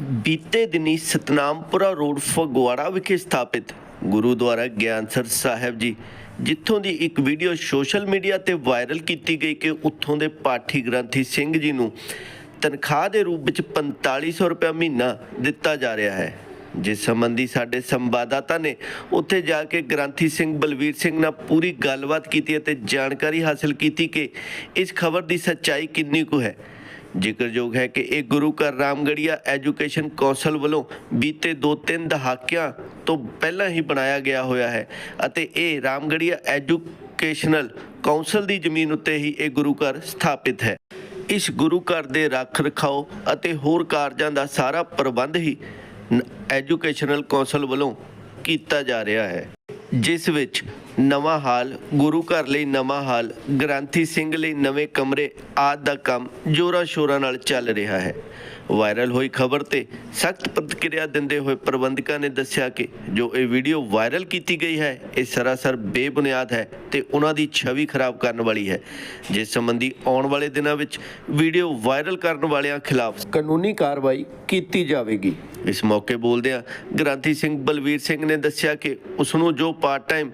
ਬੀਤੇ ਦਿਨੀ ਸਤਨਾਮਪੁਰਾ ਰੋਡ ਫਗਵਾੜਾ ਵਿਖੇ ਸਥਾਪਿਤ। ਗੁਰੂਦੁਆਰਾ ਗਿਆਨਸਰ ਸਾਹਿਬ ਜੀ, ਜਿੱਥੋਂ ਦੀ ਇੱਕ ਵੀਡੀਓ ਸੋਸ਼ਲ ਮੀਡੀਆ ਤੇ ਵਾਇਰਲ ਕੀਤੀ ਗਈ ਕਿ ਉੱਥੋਂ ਦੇ ਪਾਠੀ ਗ੍ਰੰਥੀ ਸਿੰਘ ਜੀ ਨੂੰ ਤਨਖਾਹ ਦੇ ਰੂਪ ਵਿੱਚ 4500 ਰੁਪਏ ਮਹੀਨਾ ਦਿੱਤਾ ਜਾ ਰਿਹਾ ਹੈ। ਜਿਸ ਸੰਬੰਧੀ ਸਾਡੇ ਸੰਵਾਦਦਾਤਾ ਨੇ ਉੱਥੇ ਜਾ ਕੇ ਗ੍ਰੰਥੀ ਸਿੰਘ ਬਲਵੀਰ ਸਿੰਘ ਨਾਲ ਪੂਰੀ ਗੱਲਬਾਤ ਕੀਤੀ ਅਤੇ ਜਾਣਕਾਰੀ ਹਾਸਲ ਕੀਤੀ ਕਿ ਇਸ ਖਬਰ ਦੀ ਸੱਚਾਈ ਕਿੰਨੀ ਕੁ ਹੈ। ਜ਼ਿਕਰਯੋਗ ਹੈ ਕਿ ਇਹ ਗੁਰੂ ਘਰ ਰਾਮਗੜੀਆ ਐਜੂਕੇਸ਼ਨ ਕੌਂਸਲ ਵੱਲੋਂ ਬੀਤੇ 2-3 ਦਹਾਕਿਆਂ ਤੋਂ ਪਹਿਲਾਂ ਹੀ ਬਣਾਇਆ ਗਿਆ ਹੋਇਆ ਹੈ ਅਤੇ ਇਹ ਰਾਮਗੜੀਆ ਐਜੂਕੇਸ਼ਨਲ ਕੌਂਸਲ ਦੀ ਜ਼ਮੀਨ ਉੱਤੇ ਹੀ ਇਹ ਗੁਰੂ ਘਰ ਸਥਾਪਿਤ ਹੈ। ਇਸ ਗੁਰੂ ਘਰ ਦੇ ਰੱਖ ਰਖਾਓ ਅਤੇ ਹੋਰ ਕਾਰਜਾਂ ਦਾ ਸਾਰਾ ਪ੍ਰਬੰਧ ਹੀ ਨ- ਐਜੂਕੇਸ਼ਨਲ ਕੌਂਸਲ ਵੱਲੋਂ ਕੀਤਾ ਜਾ ਰਿਹਾ ਹੈ, ਜਿਸ ਵਿੱਚ ਨਵਾਂ ਹਾਲ, ਗੁਰੂ ਘਰ ਲਈ ਨਵਾਂ ਹਾਲ, ਗ੍ਰੰਥੀ ਸਿੰਘ ਲਈ ਨਵੇਂ ਕਮਰੇ, ਆਦਿ ਦਾ ਕੰਮ ਜੋਰਾਂ ਸ਼ੋਰਾਂ ਨਾਲ ਚੱਲ ਰਿਹਾ ਹੈ। ਵਾਇਰਲ ਹੋਈ ਖਬਰ ਤੇ ਸਖਤ ਪ੍ਰਤੀਕਿਰਿਆ ਦਿੰਦੇ ਹੋਏ ਪ੍ਰਬੰਧਕਾਂ ਨੇ ਦੱਸਿਆ ਕਿ ਜੋ ਇਹ ਵੀਡੀਓ ਵਾਇਰਲ ਕੀਤੀ ਗਈ ਹੈ, ਇਹ ਸਰਾਸਰ ਬੇਬੁਨਿਆਦ ਹੈ ਤੇ ਉਹਨਾਂ ਦੀ ਛਵੀ ਖਰਾਬ ਕਰਨ ਵਾਲੀ ਹੈ। ਜਿਸ ਸੰਬੰਧੀ ਆਉਣ ਵਾਲੇ ਦਿਨਾਂ ਵਿੱਚ ਵੀਡੀਓ ਵਾਇਰਲ ਕਰਨ ਵਾਲਿਆਂ ਖਿਲਾਫ ਕਾਨੂੰਨੀ ਕਾਰਵਾਈ ਕੀਤੀ ਜਾਵੇਗੀ। ਇਸ ਮੌਕੇ ਬੋਲਦਿਆਂ ਗ੍ਰੰਥੀ ਸਿੰਘ ਬਲਵੀਰ ਸਿੰਘ ਨੇ ਦੱਸਿਆ ਕਿ ਉਸ ਨੂੰ ਜੋ ਪਾਰਟ ਟਾਈਮ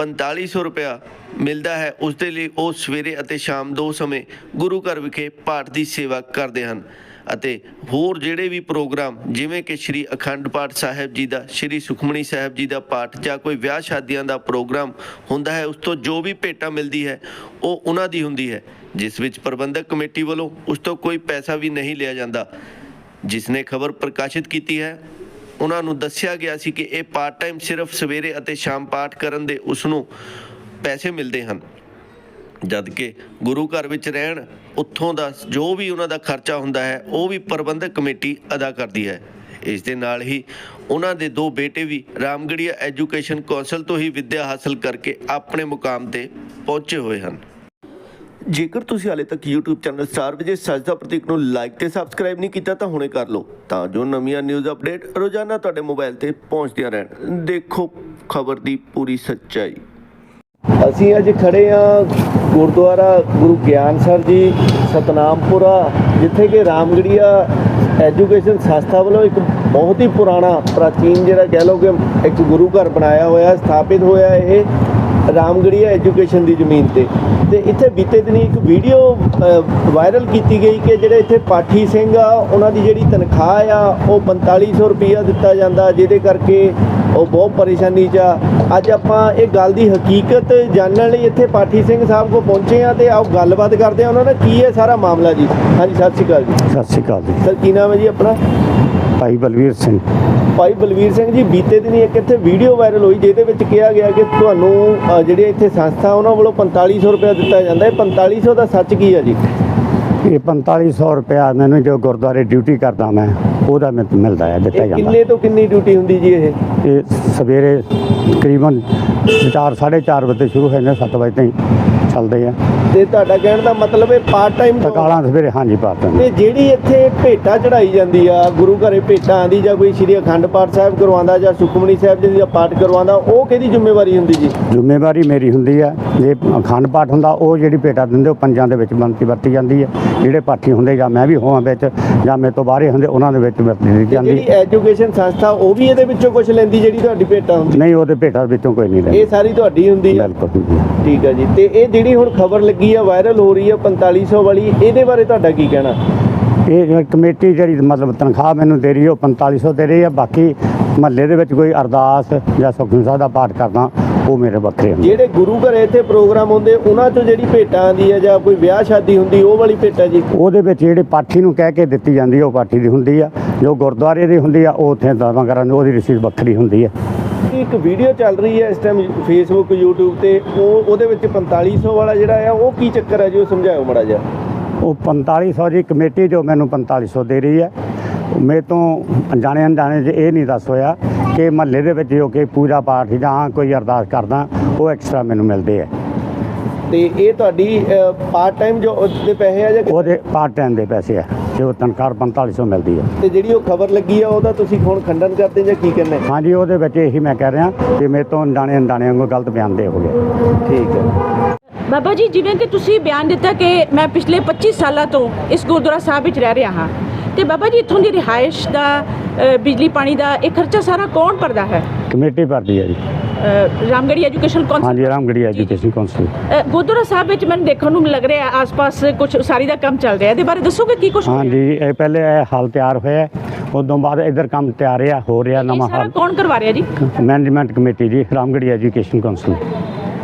4500 ਰੁਪਇਆ ਮਿਲਦਾ ਹੈ। ਉਸ ਦੇ ਲਈ ਉਹ ਸਵੇਰੇ ਅਤੇ ਸ਼ਾਮ ਦੋ ਸਮੇਂ ਗੁਰੂ ਘਰ ਵਿਖੇ ਪਾਠ ਦੀ ਸੇਵਾ ਕਰਦੇ ਹਨ ਅਤੇ ਹੋਰ ਜਿਹੜੇ ਵੀ ਪ੍ਰੋਗਰਾਮ, ਜਿਵੇਂ ਕਿ ਸ੍ਰੀ ਅਖੰਡ ਪਾਠ ਸਾਹਿਬ ਜੀ ਦਾ, ਸ੍ਰੀ ਸੁਖਮਣੀ ਸਾਹਿਬ ਜੀ ਦਾ ਪਾਠ ਜਾਂ ਕੋਈ ਵਿਆਹ ਸ਼ਾਦੀਆਂ ਦਾ ਪ੍ਰੋਗਰਾਮ ਹੁੰਦਾ ਹੈ, ਉਸ ਤੋਂ ਜੋ ਵੀ ਭੇਟਾ ਮਿਲਦੀ ਹੈ, ਉਹ ਉਹਨਾਂ ਦੀ ਹੁੰਦੀ ਹੈ। ਜਿਸ ਵਿੱਚ ਪ੍ਰਬੰਧਕ ਕਮੇਟੀ ਵੱਲੋਂ ਉਸ ਤੋਂ ਕੋਈ ਪੈਸਾ ਵੀ ਨਹੀਂ ਲਿਆ ਜਾਂਦਾ। ਜਿਸ ਨੇ ਖਬਰ ਪ੍ਰਕਾਸ਼ਿਤ ਕੀਤੀ ਹੈ ਉਹਨਾਂ ਨੂੰ ਦੱਸਿਆ ਗਿਆ ਸੀ ਕਿ ਇਹ ਪਾਰਟ ਟਾਈਮ ਸਿਰਫ ਸਵੇਰੇ ਅਤੇ ਸ਼ਾਮ ਪਾਠ ਕਰਨ ਦੇ ਉਸ ਨੂੰ ਪੈਸੇ ਮਿਲਦੇ ਹਨ। ਜਦ ਕਿ ਗੁਰੂ ਘਰ ਵਿੱਚ ਰਹਿਣ ਉੱਥੋਂ ਦਾ ਜੋ ਵੀ ਉਹਨਾਂ ਦਾ ਖਰਚਾ ਹੁੰਦਾ ਹੈ, ਉਹ ਵੀ ਪ੍ਰਬੰਧਕ ਕਮੇਟੀ ਅਦਾ ਕਰਦੀ ਹੈ। ਇਸ ਦੇ ਨਾਲ ਹੀ ਉਹਨਾਂ ਦੇ ਦੋ ਬੇਟੇ ਵੀ ਰਾਮਗੜੀਆ ਐਜੂਕੇਸ਼ਨ ਕੌਂਸਲ ਤੋਂ ਹੀ ਵਿੱਦਿਆ ਹਾਸਲ ਕਰਕੇ ਆਪਣੇ ਮੁਕਾਮ ਤੇ ਪਹੁੰਚੇ ਹੋਏ ਹਨ। ਜੇਕਰ ਤੁਸੀਂ ਹਾਲੇ ਤੱਕ YouTube ਚੈਨਲ ਸਟਾਰ ਵਿਜੇ ਸਜਦਾ ਪ੍ਰਤੀਕ ਨੂੰ ਲਾਈਕ ਤੇ ਸਬਸਕ੍ਰਾਈਬ ਨਹੀਂ ਕੀਤਾ, ਤਾਂ ਹੁਣੇ ਕਰ ਲਓ। ਤਾਂ ਜੋ ਨਵੀਆਂ ਨਿਊਜ਼ ਅਪਡੇਟ ਰੋਜ਼ਾਨਾ ਤੁਹਾਡੇ ਮੋਬਾਈਲ ਤੇ ਪਹੁੰਚਦੀਆਂ ਰਹਿਣ। ਦੇਖੋ ਖਬਰ ਦੀ ਪੂਰੀ ਸੱਚਾਈ। ਅਸੀਂ ਅੱਜ ਖੜੇ ਆ ਗੁਰਦੁਆਰਾ ਗੁਰੂ ਗਿਆਨ ਸਰ ਜੀ, ਸਤਨਾਮਪੁਰਾ, ਜਿੱਥੇ ਕਿ ਰਾਮਗੜੀਆ ਐਜੂਕੇਸ਼ਨ ਸੰਸਥਾ ਵੱਲੋਂ ਇੱਕ ਬਹੁਤ ਹੀ ਪੁਰਾਣਾ, ਪ੍ਰਾਚੀਨ ਜਿਹੜਾ ਕਹਿ ਲਓ ਕਿ ਇੱਕ ਗੁਰੂ ਘਰ ਬਣਾਇਆ ਹੋਇਆ, ਸਥਾਪਿਤ ਹੋਇਆ ਇਹ। ਰਾਮਗੜੀਆ ਐਜੂਕੇਸ਼ਨ ਦੀ ਜ਼ਮੀਨ ਤੇ। ਤੇ ਇੱਥੇ ਬੀਤੇ ਦਿਨੀ ਇੱਕ ਵੀਡੀਓ ਵਾਇਰਲ ਕੀਤੀ ਗਈ ਕਿ ਜਿਹੜੇ ਇੱਥੇ ਪਾਠੀ ਸਿੰਘ ਆ ਉਹਨਾਂ ਦੀ ਜਿਹੜੀ ਤਨਖਾਹ ਆ ਉਹ 4500 ਰੁਪਈਆ ਦਿੱਤਾ ਜਾਂਦਾ ਜਿਹਦੇ ਕਰਕੇ ਉਹ ਬਹੁਤ ਪਰੇਸ਼ਾਨੀ 'ਚ ਆ। ਅੱਜ ਆਪਾਂ ਇਹ ਗੱਲ ਦੀ ਹਕੀਕਤ ਜਾਣਨ ਲਈ ਇੱਥੇ ਪਾਠੀ ਸਿੰਘ ਸਾਹਿਬ ਕੋ ਪਹੁੰਚੇ ਆ ਤੇ ਆਓ ਗੱਲਬਾਤ ਕਰਦੇ ਆ ਉਹਨਾਂ ਨਾਲ ਕੀ ਹੈ ਸਾਰਾ ਮਾਮਲਾ ਜੀ? ਹਾਂਜੀ ਸਤਿ ਸ਼੍ਰੀ ਅਕਾਲ ਜੀ। ਸਤਿ ਸ਼੍ਰੀ ਅਕਾਲ ਜੀ। ਸਰ ਕੀ ਨਾਮ ਹੈ ਜੀ ਆਪਣਾ? ਭਾਈ ਬਲਵੀਰ ਸਿੰਘ। ਭਾਈ ਬਲਵੀਰ ਸਿੰਘ ਜੀ ਬੀਤੇ ਦਿਨੀ ਇੱਕ ਇੱਥੇ ਵੀਡੀਓ ਵਾਇਰਲ ਹੋਈ ਜਿਹਦੇ ਵਿੱਚ ਕਿਹਾ ਗਿਆ ਕਿ ਤੁਹਾਨੂੰ ਅ, ਜਿਹੜੀ ਇੱਥੇ ਸੰਸਥਾ ਉਹਨਾਂ ਵੱਲੋਂ 4500 ਰੁਪਏ ਦਿੱਤਾ ਜਾਂਦਾ ਹੈ। 4500 ਦਾ ਸੱਚ ਕੀ ਹੈ ਜੀ? ਇਹ 4500 ਰੁਪਇਆ ਮੈਨੂੰ ਜੋ ਗੁਰਦੁਆਰੇ ਡਿਊਟੀ ਕਰਦਾ ਮੈਂ ਉਹਦਾ ਮੈਨੂੰ ਮਿਲਦਾ ਹੈ ਦਿੱਤਾ ਇਹ ਜਾਂਦਾ। ਕਿੰਨੇ ਤੋਂ ਕਿੰਨੀ ਡਿਊਟੀ ਹੁੰਦੀ ਜੀ ਇਹ? ਇਹ ਸਵੇਰੇ ਤਕਰੀਬਨ 4 4:30 ਵਜੇ ਸ਼ੁਰੂ ਹੋ ਜਾਂਦੇ 7 ਵਜੇ ਤਾਈਂ ਚੱਲਦੇ ਆ। ਤੇ ਤੁਹਾਡਾ ਕਹਿਣ ਦਾ ਮਤਲਬ ਹੈ ਪਾਰਟ ਟਾਈਮ ਤਕਾਲਾਂ ਸਵੇਰੇ ਹਾਂਜੀ ਪਾਤਾ ਤੇ ਜਿਹੜੀ ਇੱਥੇ ਭੇਟਾ ਚੜਾਈ ਜਾਂਦੀ ਆ ਗੁਰੂ ਘਰੇ ਭੇਟਾ ਆਂਦੀ ਜਾਂ ਕੋਈ ਸ੍ਰੀ ਅਖੰਡ ਪਾਠ ਸਾਹਿਬ ਕਰਵਾਉਂਦਾ ਜਾਂ ਸੁਖਮਨੀ ਸਾਹਿਬ ਜੀ ਦਾ ਪਾਠ ਕਰਵਾਉਂਦਾ ਉਹ ਕਿਹਦੀ ਜ਼ਿੰਮੇਵਾਰੀ ਹੁੰਦੀ ਜੀ? ਜ਼ਿੰਮੇਵਾਰੀ ਮੇਰੀ ਹੁੰਦੀ ਹੈ ਜੇ ਅਖੰਡ ਪਾਠ ਹੁੰਦਾ ਉਹ ਜਿਹੜੀ ਭੇਟਾ ਦਿੰਦੇ ਉਹ ਪੰਜਾਂ ਦੇ ਵਿੱਚ ਬੰਤੀ ਵਰਤੀ ਜਾਂਦੀ ਹੈ ਜਿਹੜੇ ਪਾਠੀ ਹੁੰਦੇ ਜਾਂ ਮੈਂ ਵੀ ਹੋਵਾਂ ਵਿੱਚ ਜਾਂ ਮੇਰੇ ਤੋਂ ਬਾਹਰੇ ਹੁੰਦੇ ਉਹਨਾਂ ਦੇ ਵਿੱਚ ਵਰਤੀ ਤੇ ਜਾਂਦੀ। ਜਿਹੜੀ ਐਜੂਕੇਸ਼ਨ ਸੰਸਥਾ ਉਹ ਵੀ ਇਹਦੇ ਵਿੱਚੋਂ ਕੁਝ ਲੈਂਦੀ ਜਿਹੜੀ ਤੁਹਾਡੀ ਭੇਟਾ ਹੁੰਦੀ ਨਹੀਂ ਉਹਦੇ ਭੇਟਾ ਵਿੱਚੋਂ ਕੋਈ ਨਹੀਂ ਇਹ ਲੈਂਦਾ ਸਾਰੀ ਤੁਹਾਡੀ ਹੁੰਦੀ ਆ? ਬਿਲਕੁਲ ਹੈ। ਠੀਕ ਆ ਜੀ। ਤੇ ਇਹ ਜਿਹੜੀ ਹੁਣ ਖਬਰ ਲੱਗੀ ਆ ਵਾਇਰਲ ਹੋ ਰਹੀ ਆ 4500 ਵਾਲੀ ਇਹਦੇ ਬਾਰੇ ਤੁਹਾਡਾ ਕੀ ਕਹਿਣਾ? ਇਹ ਕਮੇਟੀ ਜਿਹੜੀ ਮਤਲਬ ਤਨਖਾਹ ਮੈਨੂੰ ਦੇ ਰਹੀ ਹੈ ਉਹ 4500 ਦੇ ਰਹੀ ਹੈ ਬਾਕੀ ਮਹੱਲੇ ਦੇ ਵਿੱਚ ਕੋਈ ਅਰਦਾਸ ਜਾਂ ਸੁਖਮਨੀ ਸਾਹਿਬ ਦਾ ਪਾਠ ਕਰਦਾ ਉਹ ਮੇਰੇ ਵੱਖਰੇ ਹੁੰਦੇ ਜਿਹੜੇ ਗੁਰੂ ਘਰੇ ਇੱਥੇ ਪ੍ਰੋਗਰਾਮ ਹੁੰਦੇ ਉਹਨਾਂ ਚੋਂ ਜਿਹੜੀ ਭੇਟਾ ਆਂਦੀ ਆ ਜਾਂ ਕੋਈ ਵਿਆਹ ਸ਼ਾਦੀ ਹੁੰਦੀ ਉਹ ਵਾਲੀ ਭੇਟਾ ਜੀ? ਉਹਦੇ ਵਿੱਚ ਜਿਹੜੇ ਪਾਠੀ ਨੂੰ ਕਹਿ ਕੇ ਦਿੱਤੀ ਜਾਂਦੀ ਹੈ ਉਹ ਪਾਠੀ ਦੀ ਹੁੰਦੀ ਆ। ਜੋ ਗੁਰਦੁਆਰੇ ਦੀ ਹੁੰਦੀ ਆ ਉਹ ਉੱਥੇ ਦਾਵਾ ਕਰਨ ਉਹਦੀ ਰਸੀਦ ਵੱਖਰੀ ਹੁੰਦੀ ਹੈ ਇੱਕ ਵੀਡੀਓ ਚੱਲ ਰਹੀ ਹੈ ਇਸ ਟਾਈਮ ਫੇਸਬੁੱਕ YouTube ਤੇ ਉਹ ਉਹਦੇ ਵਿੱਚ 4500 ਵਾਲਾ ਜਿਹੜਾ ਆ ਉਹ ਕੀ ਚੱਕਰ ਹੈ ਜੀ ਉਹ ਸਮਝਾਇਓ ਮੜਾ ਜਿਹਾ। ਉਹ 4500 ਦੀ ਕਮੇਟੀ ਜੋ ਮੈਨੂੰ 4500 ਦੇ ਰਹੀ ਹੈ। ਮੇਰੇ ਤੋਂ ਅਣਜਾਣੇ ਅਣਜਾਣੇ 'ਚ ਇਹ ਨਹੀਂ ਦੱਸ ਹੋਇਆ ਕਿ ਮਹੱਲੇ ਦੇ ਵਿੱਚ ਜੋ ਕਿ ਪੂਜਾ ਪਾਠ ਜਾਂ ਕੋਈ ਅਰਦਾਸ ਕਰਦਾ ਉਹ ਐਕਸਟਰਾ ਮੈਨੂੰ ਮਿਲਦੇ ਆ। ਤੇ ਇਹ ਤੁਹਾਡੀ ਪਾਰਟ ਟਾਈਮ ਜੋ ਦੇ ਪੈਸੇ ਆ ਜਾਂ ਉਹਦੇ ਪਾਰਟ ਟਾਈਮ ਦੇ ਪੈਸੇ ਆ ਜੋ ਤਨਖਾਹ 4500 ਮਿਲਦੀ ਹੈ ਤੇ ਜਿਹੜੀ ਉਹ ਖਬਰ ਲੱਗੀ ਆ ਉਹਦਾ ਤੁਸੀਂ ਹੁਣ ਖੰਡਨ ਕਰਦੇ ਜਾਂ ਕੀ ਕਹਿੰਦੇ? ਹਾਂਜੀ ਉਹਦੇ ਵਿੱਚ ਇਹੀ ਮੈਂ ਕਹਿ ਰਿਹਾ ਕਿ ਮੇਰੇ ਤੋਂ ਅਣਜਾਣੇ ਅਣਜਾਣੇ ਵਾਂਗੂ ਗਲਤ ਬਿਆਨ ਦੇ ਹੋ ਗਏ ਠੀਕ ਹੈ। ਬਾਬਾ ਜੀ ਜਿਵੇਂ ਕਿ ਤੁਸੀਂ ਬਿਆਨ ਦਿੱਤਾ ਕਿ ਮੈਂ ਪਿਛਲੇ 25 ਸਾਲਾਂ ਤੋਂ ਇਸ ਗੁਰਦੁਆਰਾ ਸਾਹਿਬ ਵਿੱਚ ਰਹਿ ਰਿਹਾ ਹਾਂ। ਤੇ ਬਾਬਾ ਜੀ ਇੱਥੋਂ ਦੀ ਰਿਹਾਇਸ਼ ਦਾ ਬਿਜਲੀ ਪਾਣੀ ਦਾ ਇਹ ਖਰਚਾ ਸਾਰਾ ਕੌਣ ਭਰਦਾ ਹੈ? ਕਮੇਟੀ ਭਰਦੀ ਹੈ ਜੀ। ਅ, ਰਾਮਗੜ੍ਹੀ ਐਜੂਕੇਸ਼ਨ ਕੌਂਸਲ? ਹਾਂਜੀ ਰਾਮਗੜੀ ਐਜੂਕੇਸ਼ਨ ਕਾਉਂਸਲ ਅ, ਗੁਰਦੁਆਰਾ ਸਾਹਿਬ ਵਿੱਚ ਮੈਨੂੰ ਦੇਖਣ ਨੂੰ ਲੱਗ ਰਿਹਾ ਆਸ-ਪਾਸ ਕੁਝ ਉਸਾਰੀ ਦਾ ਕੰਮ ਚੱਲ ਰਿਹਾ ਇਹਦੇ ਬਾਰੇ ਦੱਸੋਗੇ ਕੀ ਕੁਝ ਹਾਂਜੀ ਇਹ ਪਹਿਲੇ ਇਹ ਹਾਲ ਤਿਆਰ ਹੋਇਆ ਉਦੋਂ ਬਾਅਦ ਇਧਰ ਕੰਮ ਤਿਆਰ ਆ ਹੋ ਰਿਹਾ ਨਵਾਂ ਸਾਰਾ ਹਾਲ। ਕੌਣ ਕਰਵਾ ਰਿਹਾ ਜੀ? ਮੈਨੇਜਮੈਂਟ ਕਮੇਟੀ ਜੀ ਰਾਮਗੜੀ ਐਜੂਕੇਸ਼ਨ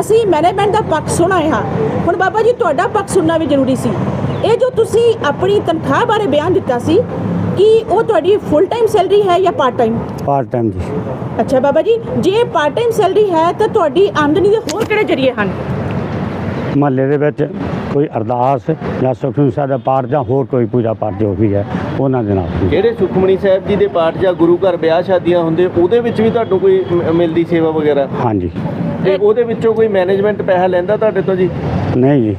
ਅਸੀਂ ਮੈਨੇਜਮੈਂਟ ਦਾ ਪੱਖ ਸੁਣਾਏ ਹਾਂ। ਹੁਣ ਬਾਬਾ ਜੀ ਤੁਹਾਡਾ ਪੱਖ ਸੁਣਨਾ ਵੀ ਜ਼ਰੂਰੀ ਸੀ। ਇਹ ਜੋ ਤੁਸੀਂ ਆਪਣੀ ਤਨਖਾਹ ਬਾਰੇ ਬਿਆਨ ਦਿੱਤਾ ਸੀ ਕਿ ਉਹ ਤੁਹਾਡੀ ਫੁੱਲ ਟਾਈਮ ਸੈਲਰੀ ਹੈ ਜਾਂ ਪਾਰਟ ਟਾਈਮ ਪਾਰਟ ਟਾਈਮ ਜੀ। ਅੱਛਾ ਬਾਬਾ ਜੀ ਜੇ ਪਾਰਟ ਟਾਈਮ ਸੈਲਰੀ ਹੈ ਤਾਂ ਤੁਹਾਡੀ ਆਮਦਨੀ ਦੇ ਹੋਰ ਕਿਹੜੇ ਜ਼ਰੀਏ ਹਨ? ਮਹੱਲੇ ਦੇ ਵਿੱਚ ਕੋਈ ਅਰਦਾਸ ਜਾਂ ਸੁਖਮਨੀ ਸਾਹਿਬ ਦਾ ਪਾਠ ਜਾਂ ਹੋਰ ਕੋਈ ਪੂਜਾ ਪਾਠ ਜੋ ਵੀ ਹੈ ਉਹਨਾਂ ਦੇ ਨਾਲ ਜਿਹੜੇ ਸੁਖਮਣੀ ਸਾਹਿਬ ਜੀ ਦੇ ਪਾਠ ਜਾਂ ਗੁਰੂ ਘਰ ਵਿਆਹ ਸ਼ਾਦੀਆਂ ਹੁੰਦੇ ਉਹਦੇ ਵਿੱਚ ਵੀ ਤੁਹਾਨੂੰ ਕੋਈ ਮ- ਮਿਲਦੀ ਸੇਵਾ ਵਗੈਰਾ? ਹਾਂਜੀ। ਤੇ ਉਹਦੇ ਵਿੱਚੋਂ ਕੋਈ ਮੈਨੇਜਮੈਂਟ ਪੈਸਾ ਲੈਂਦਾ ਤੁਹਾਡੇ ਤੋਂ ਜੀ? ਨਹੀਂ ਜੀ।